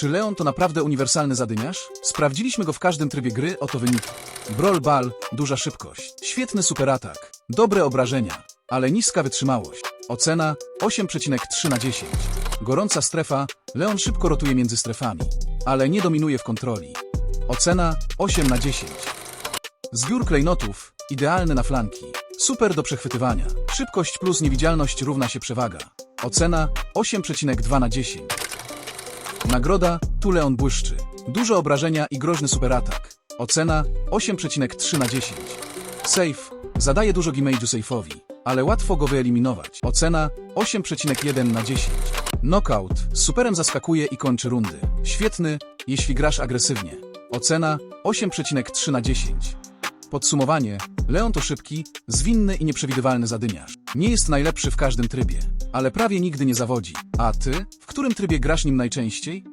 Czy Leon to naprawdę uniwersalny zadymiarz? Sprawdziliśmy go w każdym trybie gry, oto wyniki. Brawl Ball, duża szybkość, świetny superatak, dobre obrażenia, ale niska wytrzymałość. Ocena 8,3 na 10. Gorąca strefa, Leon szybko rotuje między strefami, ale nie dominuje w kontroli. Ocena 8 na 10. Zbiór klejnotów, idealny na flanki. Super do przechwytywania. Szybkość plus niewidzialność równa się przewaga. Ocena 8,2 na 10. Nagroda tu Leon błyszczy. Dużo obrażenia i groźny superatak. Ocena 8,3 na 10. Safe. Zadaje dużo damage'u safe'owi, ale łatwo go wyeliminować. Ocena 8,1 na 10. Knockout. Superem zaskakuje i kończy rundy. Świetny, jeśli grasz agresywnie. Ocena 8,3 na 10. Podsumowanie. Leon to szybki, zwinny i nieprzewidywalny zadymiarz. Nie jest najlepszy w każdym trybie, ale prawie nigdy nie zawodzi. A ty? Którym trybie grasz nim najczęściej?